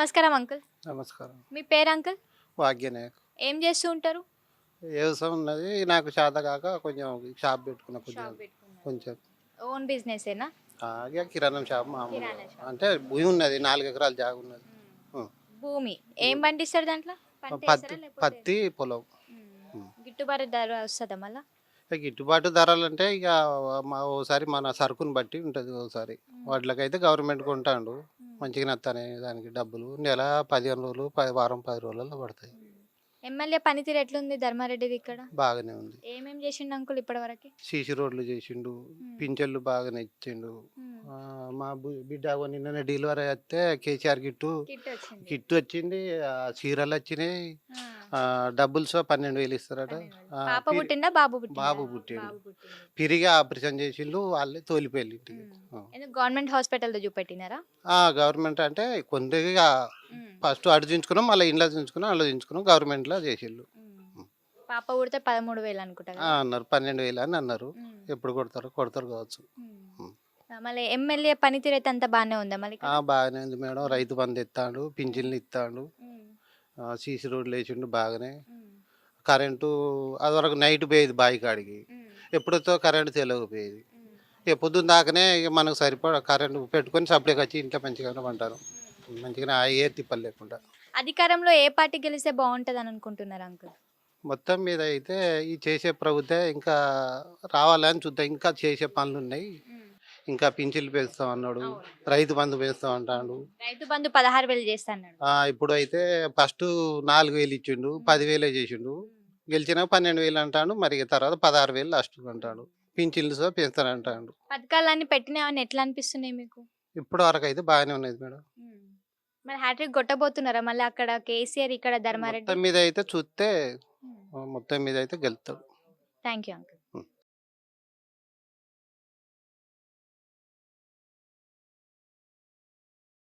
నమస్కారం అంకుల్. నమస్కారం. మీ పేరు అంకుల్? భాగ్యనాయక్ ఏం చేస్తూ ఉంటారు? వ్యవసాయం ఉన్నది. నాకు చేత కాక కొంచెం షాప్ పెట్టుకున్న కొంచెం కొంచెం. ఓన్ బిజినెస్ ఏనా కిరాణం షాప్ మామూలు. కిరాణా షాప్. అంటే భూమి ఉన్నది నాలుగు ఎకరాలు జాగ ఉన్నది. భూమి. ఏం పండిస్తారు దాంట్లో? పంట పత్తి వేస్తారా లేకపోతే- పత్తి పొలం. గిట్టుబాటు ధర వస్తుందా మళ్ళా? ఇక గిట్టుబాటు ధరలు అంటే ఇక మా ఓసారి మన సరుకుని బట్టి ఉంటుంది ఓసారి. వాటికైతే గవర్నమెంట్ కొంటాడు. మంచిగా నత్తానే దానికి డబ్బులు. నెల పదిహేను రోజులు పది వారం పది రోజులలో పడతాయి. ఎమ్మెల్యే పనితీరు ఎట్లుంది? ధర్మారెడ్డిది ఇక్కడ? బాగానే ఉంది. ఏమేం చేసిండు అంకుల్ ఇప్పటి వరకు? సీసీ రోడ్లు చేసిండు పింఛన్లు బాగానే ఇచ్చిండు ఆ, మా బిడ్డ నిన్న డెలివరీ అయితే కేసీఆర్ గిట్టు కిట్ వచ్చింది. చీరలు వచ్చినాయి. డబ్బులు సో పన్నెండు వేలు ఇస్తారట. పన్నెండు వేలు. ఆ, పాప పిరి- పుట్టిందా? బాబు పుట్టిందా? బాబు పుట్టిండు. బాబు పుట్టిండు. పిరిగి ఆపరేషన్ చేసిండు వాళ్ళే తోలిపోయి ఇంటికి. ఆ. ఎందుకు గవర్నమెంట్ హాస్పిటల్లో చూపెట్టినారా? ఆ, గవర్నమెంట్ అంటే కొద్దిగా ఫస్ట్ అటు దించుకున్నాం మళ్ళీ ఇంట్లో దించుకున్నాం అలా దించుకున్నాం గవర్నమెంట్లో చేసిండు పాప పుడితే పదమూడు వేలు అనుకుంటా ఆ, కదా అన్నారు. పన్నెండు వేలు అని అన్నారు. ఎప్పుడు కొడతారు కొడతారు కావచ్చు. ఆ, మళ్ళీ ఎమ్మెల్యే పనితీరు అయితే అంత బాగానే ఉందా మళ్ళీ ఆ, బాగానే ఉంది మేడం. రైతు బంధు ఇస్తాడు పింఛన్లు ఇస్తాడు. సీసీ రోడ్లు వేసిండు బాగానే. కరెంటు అది వరకు నైట్ పోయేది బావి కాడికి. ఎప్పుడుతో కరెంటు తెలియకపోయేది. ఇక పొద్దున్న దాకానే ఇక మనకు సరిపడ కరెంటు పెట్టుకొని సప్లైకి వచ్చి ఇంట్లో మంచిగానే పంటారు మంచిగానే ఏ తిప్పలు లేకుండా. అధికారంలో ఏ పార్టీ గెలిస్తే బాగుంటది అని అనుకుంటున్నారు అంకుల్? మొత్తం మీద అయితే ఈ చేసే ప్రభుత్వం ఇంకా రావాలని చూద్దాం. ఇంకా చేసే పనులు ఉన్నాయి ఇంకా పింఛన్లు పెంచుతాం అన్నాడు రైతు బంధు పెంచుతాం అంటాడు రైతు బంధు పదహారు వేలు చేస్తాడు ఆ, ఇప్పుడు అయితే ఫస్ట్ నాలుగు వేలు ఇచ్చిండు పదివేలే చేసిండు. గెలిచిన పన్నెండు వేలు అంటాడు మరి ఇక తర్వాత పదహారు వేలు లాస్ట్ అంటాడు. పింఛన్లు సో పెంచుతానంటాడు. పథకాలన్నీ పెట్టినావని ఎట్లా అనిపిస్తున్నాయి మీకు? ఇప్పటి వరకు అయితే బాగానే ఉన్నది మేడం. మరి హ్యాట్రిక్ కొట్టబోతున్నారా? మళ్ళీ అక్కడ కేసీఆర్ ఇక్కడ ధర్మారెడ్డి? మొత్తం మీద అయితే చూస్తే మొత్తం మీద అయితే గెలుతాడు థ్యాంక్ యూ అంకుల్.